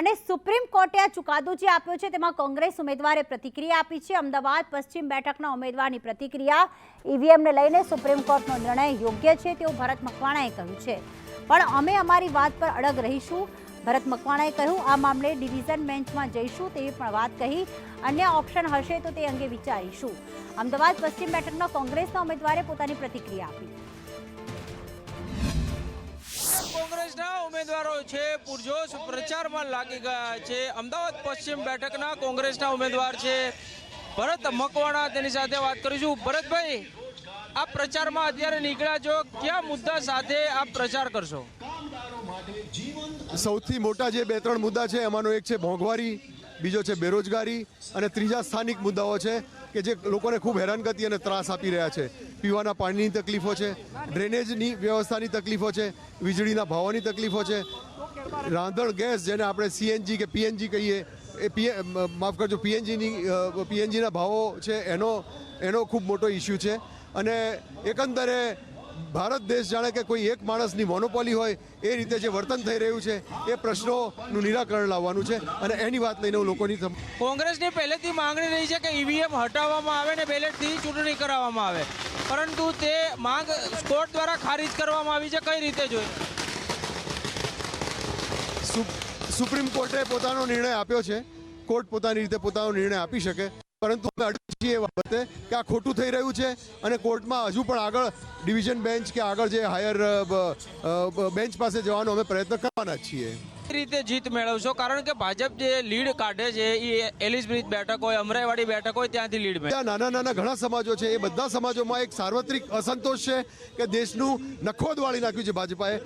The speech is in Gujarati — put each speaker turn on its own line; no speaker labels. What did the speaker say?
અને સુપ્રીમ કોર્ટે આ ચુકાદો જે આપ્યો છે, તેમાં કોંગ્રેસ ઉમેદવારે પ્રતિક્રિયા આપી છે. અમદાવાદ પશ્ચિમ બેઠકના ઉમેદવારની પ્રતિક્રિયા ઈવીએમને લઈને સુપ્રીમ કોર્ટનો નિર્ણય યોગ્ય છે તેવું ભરત મકવાણાએ કહ્યું છે. પણ અમે અમારી વાત પર અડગ રહીશું. ભરત મકવાણાએ કહ્યું, આ મામલે ડિવિઝન બેન્ચમાં જઈશું તેવી પણ વાત કહી. અન્ય ઓપ્શન હશે તો તે અંગે વિચારીશું. અમદાવાદ પશ્ચિમ બેઠકના કોંગ્રેસના ઉમેદવારે પોતાની પ્રતિક્રિયા આપી.
કોંગ્રેસના ઉમેદવારો છે, પુરજોશ પ્રચારમાં લાગી ગયા છે. અમદાવાદ પશ્ચિમ બેઠકના કોંગ્રેસના ઉમેદવાર છે. ભરત મકવાણા, તેની સાથે વાત કરીશું. ભરતભાઈ, આ પ્રચારમાં અત્યારે નીકળ્યા છો. કયા મુદ્દા સાથે આપ પ્રચાર કરશો?
સૌથી મોટા જે બે ત્રણ મુદ્દા છે, એમાંનો એક છે મોંઘવારી, બીજો છે બેરોજગારી અને ત્રીજા સ્થાનિક મુદ્દાઓ છે. કે જે લોકોને ખૂબ હેરાનગતિ અને ત્રાસ આપી રહ્યા છે. પીવાના પાણીની તકલીફો છે, ડ્રેનેજની વ્યવસ્થાની તકલીફો છે, વીજળીના ભાવોની તકલીફો છે. રાંધણ ગેસ જેને આપણે સીએનજી કે પીએનજી કહીએ, એ પીએ માફ કરજો પીએનજીની પીએનજીના ભાવો છે એનો એનો ખૂબ મોટો ઇસ્યુ છે. અને એકંદરે ભારત દેશ જાણે કે કોઈ એક માણસની મોનોપોલી હોય એ રીતે જે વર્તન થઈ રહ્યું છે એ પ્રશ્નોનું નિરાકરણ લાવવાનું છે અને એની વાત લઈને હું લોકોની
કોંગ્રેસની પહેલેથી માંગણી રહી છે કે ઈવીએમ હટાવવામાં આવે ને બેલેટથી ચૂંટણી કરાવવામાં આવે. પરંતુ તે માંગ કોર્ટ દ્વારા ખારીજ કરવામાં આવી છે કઈ રીતે જોઈએ
સુપ- સુપ્રીમ કોર્ટે પોતાનો નિર્ણય આપ્યો છે. કોર્ટ પોતાની રીતે પોતાનો નિર્ણય આપી શકે. પરંતુ અમે અડગ છીએ એ બાબતે કે આ ખોટું થઈ રહ્યું છે અને કોર્ટમાં હજુ પણ આગળ ડિવિઝન બેન્ચ કે આગળ જે હાયર બેન્ચ પાસે જવાનો અમે પ્રયત્ન કરવાના છીએ.
રીતે જીત મેળવશો કારણ કે ભાજપ જે લીડ કાઢે છે એ એલિસ બ્રિજ બેઠક હોય અમરાઈવાડી બેઠક હોય ત્યાંથી લીડ મેળવે.
નાના નાના ઘણા સમાજો છે એ બધા સમાજોમાં એક સાર્વત્રિક અસંતોષ છે કે દેશનું નખોદ વાળી નાખ્યું છે ભાજપાએ.